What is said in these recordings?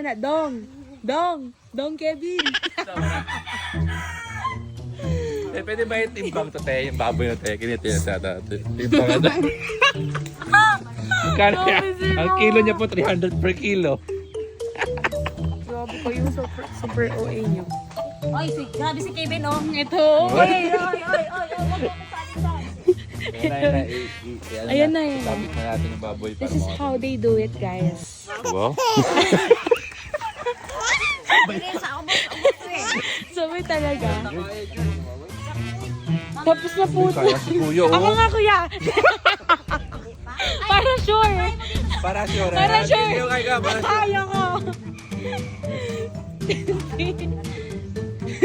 mana. Dong. Dong. Dong Kevin. Eh, pwede ba yung timbang to, te? Yung baboy na, te? Kinito yun sa natin. Timbang na. Magkano yan? Ang kilo niya po, 300 per kilo. Grabe ko yung super, super OA niyo. Oy, si, grabe si Kevin, oh. Ito. Oy, oy, oy, oy. Ayan na, ayan na. ano Ayan na. na, ayan na. Na. This is how they do it, guys. Wow. Bigay sa ubos, ubos ko eh. Sabi talaga. Tapos na po. Kaya si Kuya, Ako oh. nga, kuya. Para sure. Para sure. Para ah. sure. Ka, para sure. Kaya ko.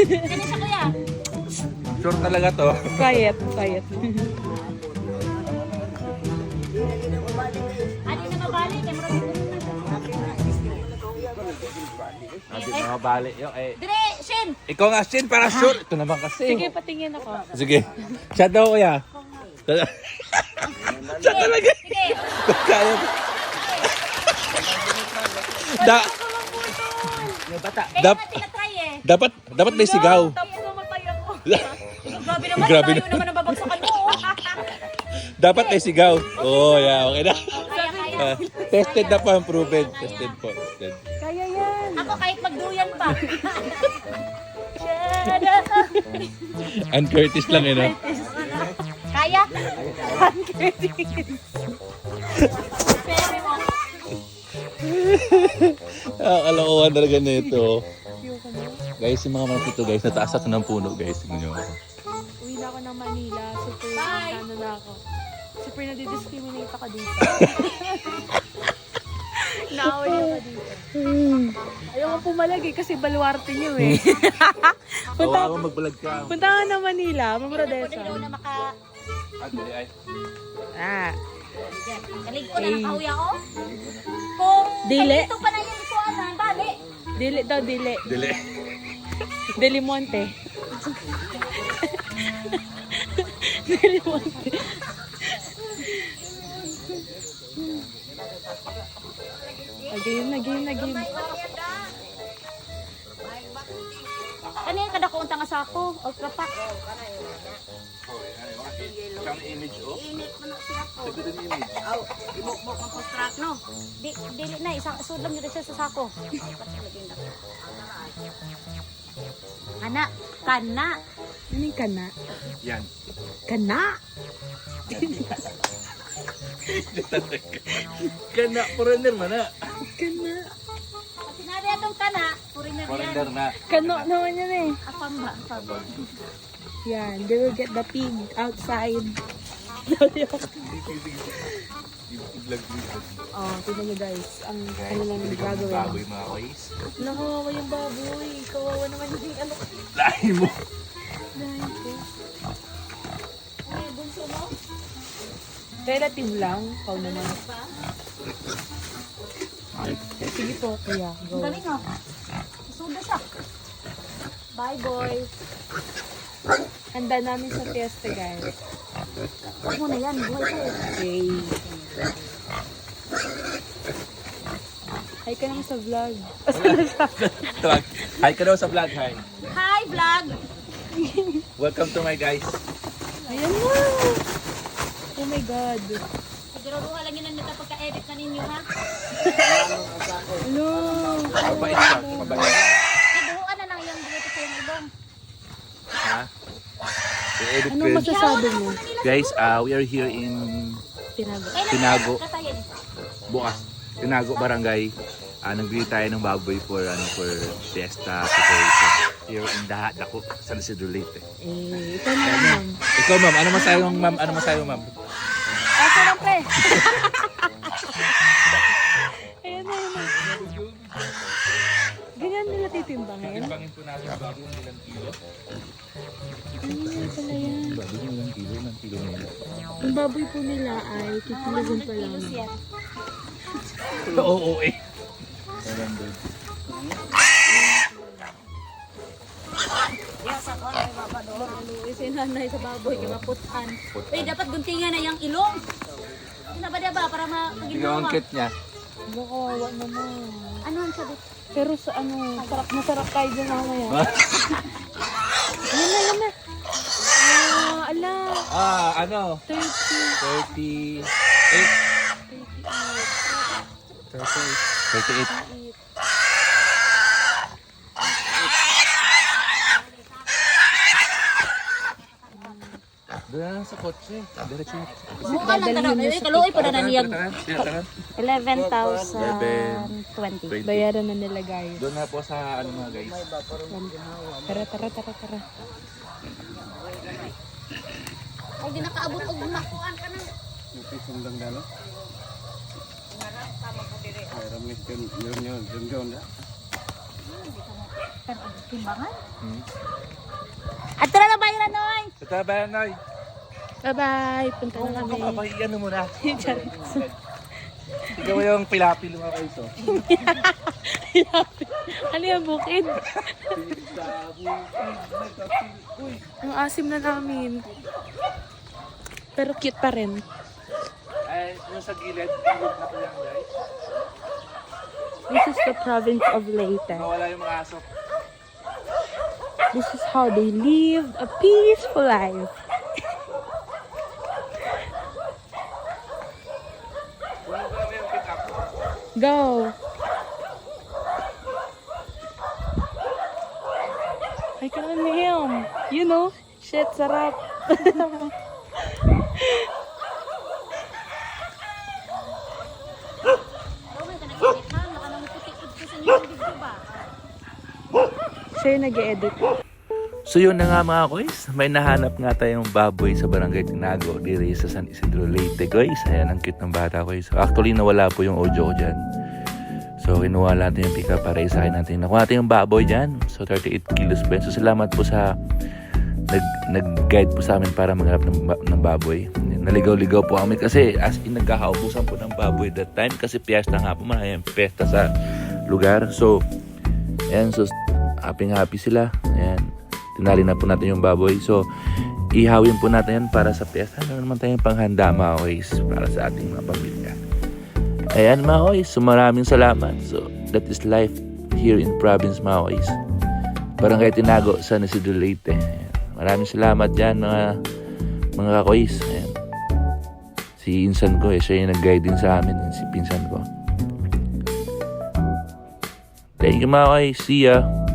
Kani siya, kuya. Sure talaga to. Quiet, quiet. Adi na mabalik, kay Murag. Hindi na mabali. Yung, eh. Dire, Shin. Ikaw nga, Shin, para sure. Ito naman kasi. Sige, patingin ako. Sige. Siya daw, kuya. Siya talaga. Sige. Kaya. Da, Kaya Dap- eh. dapat, dapat may sigaw. Tapos namatay ako. Grabe naman, Grabe tayo naman ang babagsakan mo. oh. Dapat may sigaw. Oh, yeah, okay na. Kaya, kaya. Ah, tested na po ang proven. Tested po. Tested. Kaya yan. Ako kahit magduyan pa. Ann Curtis lang yun, ah. Kaya? Pero mo. Ah, kalokohan talaga na ito. Guys, yung mga manok ito, guys, nataas ako ng puno, guys. Tingnan nyo. Uwi na ako ng Manila. Super, Bye. ano na ako. Super nadidiscriminate ako dito. Naaway ako dito. Ayaw ko pumalagi kasi baluarte niyo eh. punta, Kawawa magbalag ka. punta ka ng Manila, Pwede Mamrodesa. daw na maka... ay. Ah, Kalig ko na nakahuya ko. Kung Dili. Ay, ito pa na yung ikuanan, bali. dili daw, dili. Dili. Dili Monte. dili Monte. Ah, game na, Ano yung kada ko untang asako? Ultra pack. Siyang image, oh. Sabi din image. No. Di, dili na, isang sud lang dito siya sa sako. Ana, kana. Ano yung kana? Yan. Kana? Kana, foreigner man na. Kana? Pag sinabi atong kana, puri na Foreigner na. Kano naman yan eh. Afam ba? Afam ba? Yan, they will get the pig outside. oh, tignan niyo guys, ang ano lang yung gagawin. Baboy mga kois. Nakawawa yung baboy. Kawawa naman yung ano. Lahi mo. Dahil ko. Ay, bunso mo? Relative lang. Pau naman. Sige po, kuya. Ang Go. galing oh. Bye, boys. Handa namin sa fiesta, guys. Huwag mo na yan. Buhay ka eh. Okay. Hi ka naman sa vlog. Tawag. Hi ka daw sa vlog, hi. Hi, vlog! Welcome to my guys. Ayan mo! Oh my God. Siguraduha lang yun ang nita pagka-edit na ninyo, ha? Hello! Mabait siya. Mabait. Ibuhuan na lang yung dito sa yung ilong. Ha? I-edit ko yun. masasabi mo? Guys, uh, we are here in Tinago. Tinago. Bukas. Tinago Barangay. Uh, nagbili tayo ng baboy for ano for fiesta preparation. Here in Daha, Dako, San Isidro Leyte. Eh, ito na naman. Ikaw ma'am, ano masayo ma'am? Ano masayo ma'am? Ah, sarap eh. Nila titimbangin. Timbangin po natin baboy ng ilang kilo. Ganyan pala yan. Baboy ng ilang kilo, ng kilo yun. Ang baboy po nila ay kikilogin pa lang. Yan. Oo, eh. Kasi nanay sa baboy, kimaputan. Uy, dapat guntingan na yung ilong. Ano ba diba? Para makaginawa. cute niya. Wala, kawawa naman. Ano ang sabi? Pero sa ano, sarap na sarap tayo dyan mamaya. Yan na, yan na. Ah, ala. Ah, ano? 30. 38. 38. 38. Doon na sa kotse. Diretso na. Mukha lang tanong. Eh, kaluoy pa na niyag. Tara, tara, tara. 11,020. 20. Bayaran na nila guys. Doon na po sa ano mga guys. Tara, tara, tara, tara. Ay, di nakaabot og makuan ka na. Sundang dalo. Ay, ramis yun, yun yun, yun? Timbangan? Hmm. At tara na bayaran noy. Sa tabayan na. Bye-bye. Punta na kami. Kapay, ano mo na. Ikaw yung pilapil mga guys. Oh. ano yung bukid? Ang asim na namin. Pero cute pa rin. Ay, yung sa gilid, gilid na yan guys. This is the province of Leyte. Mawala yung mga aso. This is how they live a peaceful life. Wala ko lang yung pick up. Go! I can him. You know, shit, sarap. Siya yung nag-edit. So yun na nga mga guys, may nahanap nga tayong baboy sa barangay Tinago, diri sa San Isidro Leyte guys. Ayan, ang cute ng bata guys. Actually, nawala po yung audio ko dyan. So, kinuha natin yung pick-up para isahin natin. Nakuha natin yung baboy dyan. So, 38 kilos yun? So, salamat po sa nag, nag-guide po sa amin para maghanap ng, ng baboy. Naligaw-ligaw po kami kasi as in nagkakaubusan po ng baboy that time kasi piyesta nga po, maraming piyesta sa lugar. So, ayan, so happy-happy sila. Ayan, tinali na po natin yung baboy. So, ihawin po natin yan para sa piyesta. Ano naman tayong panghanda mga guys para sa ating mga pamilya. Ayan mga so maraming salamat. So, that is life here in province mga guys. Barangay Tinago, San Isidro Leyte. Maraming salamat dyan mga mga kakoys. Ayan. Si Insan ko eh, siya yung nag-guide din sa amin, si Pinsan ko. Thank you mga. See ya.